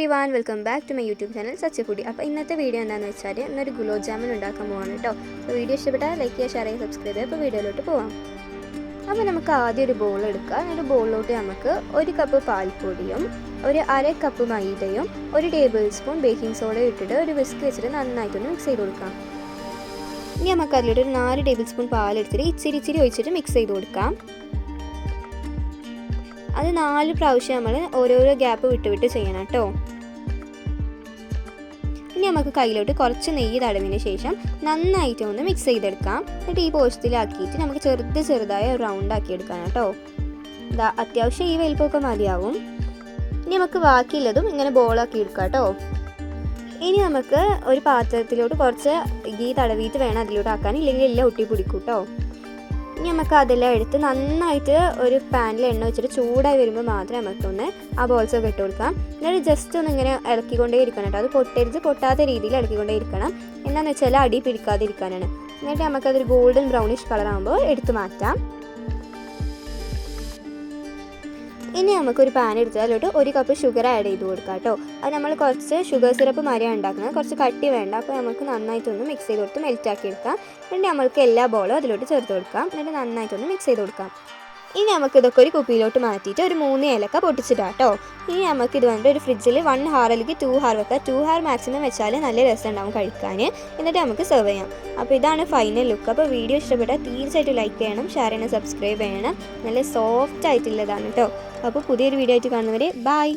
Everyone welcome back to my YouTube channel Sachikkudi അപ്പോൾ ഇന്നത്തെ video എന്താണെന്ന് വെച്ചാൽ ഇന്നൊരു ഗുലാബ് ജാമുൻ ഉണ്ടാക്കാൻ പോവാണ് കേട്ടോ അപ്പോൾ വീഡിയോ ഇഷ്ടപ്പെട്ടാൽ ലൈക്ക് ചെയ്യുക ഷെയർ ചെയ്യുക സബ്സ്ക്രൈബ് ചെയ്യുക. അപ്പോൾ വീഡിയോയിലോട്ട് പോവാം. അപ്പോൾ നമുക്ക് ആദ്യം ഒരു ബോൾ എടുക്കുക എന്നിട്ട് ബോളിലോട്ട് നമുക്ക് ഒരു കപ്പ് പാൽപ്പൊടിയും ഒരു അര കപ്പ് മൈദയും ഒരു ടേബിൾ സ്പൂൺ ബേക്കിംഗ് സോഡയും ഇട്ടിട്ട് ഒരു വിസ്ക് വെച്ചിട്ട് നന്നായിട്ടൊന്ന് മിക്സ് ചെയ്ത് കൊടുക്കാം. ഇനി നമുക്ക് അതിലോട്ട് ഒരു നാല് ടേബിൾ സ്പൂൺ പാലെടുത്തിട്ട് ഇച്ചിരി ഇച്ചിരി ഒഴിച്ചിട്ട് മിക്സ് ചെയ്ത് കൊടുക്കാം. അത് നാല് പ്രാവശ്യം നമ്മൾ ഓരോരോ ഗ്യാപ്പ് വിട്ട് വിട്ട് ചെയ്യണം കേട്ടോ ഇനി നമുക്ക് കയ്യിലോട്ട് കുറച്ച് നെയ്യ് തടവിന് ശേഷം നന്നായിട്ട് ഒന്ന് മിക്സ് ചെയ്തെടുക്കാം. എന്നിട്ട് ഈ പോഷത്തിലാക്കിയിട്ട് നമുക്ക് ചെറുത് ചെറുതായ റൗണ്ട് ആക്കി എടുക്കാം കേട്ടോ. ഇതാ അത്യാവശ്യം ഈ വലിപ്പമൊക്കെ മതിയാവും. ഇനി നമുക്ക് ബാക്കിയുള്ളതും ഇങ്ങനെ ബോളാക്കി എടുക്കാം കേട്ടോ. ഇനി നമുക്ക് ഒരു പാത്രത്തിലോട്ട് കുറച്ച് ഗീ തടവിയിട്ട് വേണം അതിലോട്ട് ആക്കാൻ. ഇല്ലെങ്കിൽ എല്ലാം ഒട്ടി പിടിക്കും കേട്ടോ. ഇനി നമുക്ക് അതെല്ലാം എടുത്ത് നന്നായിട്ട് ഒരു പാനിൽ എണ്ണ വെച്ചിട്ട് ചൂടായി വരുമ്പോൾ മാത്രമേ നമുക്കൊന്ന് ആ ബോൾസ് ഒക്കെ ഇട്ട് കൊടുക്കാം. എന്നിട്ട് ജസ്റ്റ് ഒന്ന് ഇങ്ങനെ ഇളക്കിക്കൊണ്ടേ ഇരിക്കണം കേട്ടോ. അത് പൊട്ടരുത് പൊട്ടാത്ത രീതിയിൽ ഇളക്കിക്കൊണ്ടേ ഇരിക്കണം. എന്താണെന്ന് വെച്ചാൽ അടി പിടിക്കാതിരിക്കാനാണ്. എന്നിട്ട് നമുക്കതൊരു ഗോൾഡൻ ബ്രൗണിഷ് കളർ ആകുമ്പോൾ എടുത്തു മാറ്റാം. ഇനി നമുക്കൊരു പാൻ എടുത്താലോട്ട് ഒരു കപ്പ് ഷുഗർ ആഡ് ചെയ്ത് കൊടുക്കാം കേട്ടോ അത് നമ്മൾ കുറച്ച് ഷുഗർ സിറപ്പ് മാറിയാണ് ഉണ്ടാക്കുന്നത്. കുറച്ച് കട്ടി വേണ്ട. അപ്പോൾ നമുക്ക് നന്നായിട്ടൊന്ന് മിക്സ് ചെയ്ത് കൊടുത്ത് മെൽറ്റാക്കി എടുക്കാം. എന്നിട്ട് നമ്മൾക്ക് എല്ലാ ബോളും അതിലോട്ട് ചേർത്ത് കൊടുക്കാം. എന്നിട്ട് നന്നായിട്ടൊന്ന് മിക്സ് ചെയ്ത് കൊടുക്കാം. ഇനി നമുക്ക് ഇതൊക്കെ ഒരു കുപ്പിയിലോട്ട് മാറ്റിയിട്ട് ഒരു മൂന്ന് ഏലക്ക പൊട്ടിച്ചിടാം കേട്ടോ. ഇനി നമുക്ക് ഇത് വന്നിട്ട് ഒരു ഫ്രിഡ്ജിൽ വൺ ഹാർ അല്ലെങ്കിൽ ടു ഹാർ വെക്കാം. ടു ഹാർ മാക്സിമം വെച്ചാൽ നല്ല രസം ഉണ്ടാവും കഴിക്കാൻ എന്നിട്ട് നമുക്ക് സെർവ് ചെയ്യാം. അപ്പോൾ ഇതാണ് ഫൈനൽ ലുക്ക് അപ്പോൾ വീഡിയോ ഇഷ്ടപ്പെട്ടാൽ തീർച്ചയായിട്ടും ലൈക്ക് ചെയ്യണം ഷെയർ ചെയ്യണം സബ്സ്ക്രൈബ് ചെയ്യണം. നല്ല സോഫ്റ്റ് ആയിട്ടുള്ളതാണ് കേട്ടോ. അപ്പോൾ പുതിയൊരു വീഡിയോ ആയിട്ട് കാണുന്നവരെ ബൈ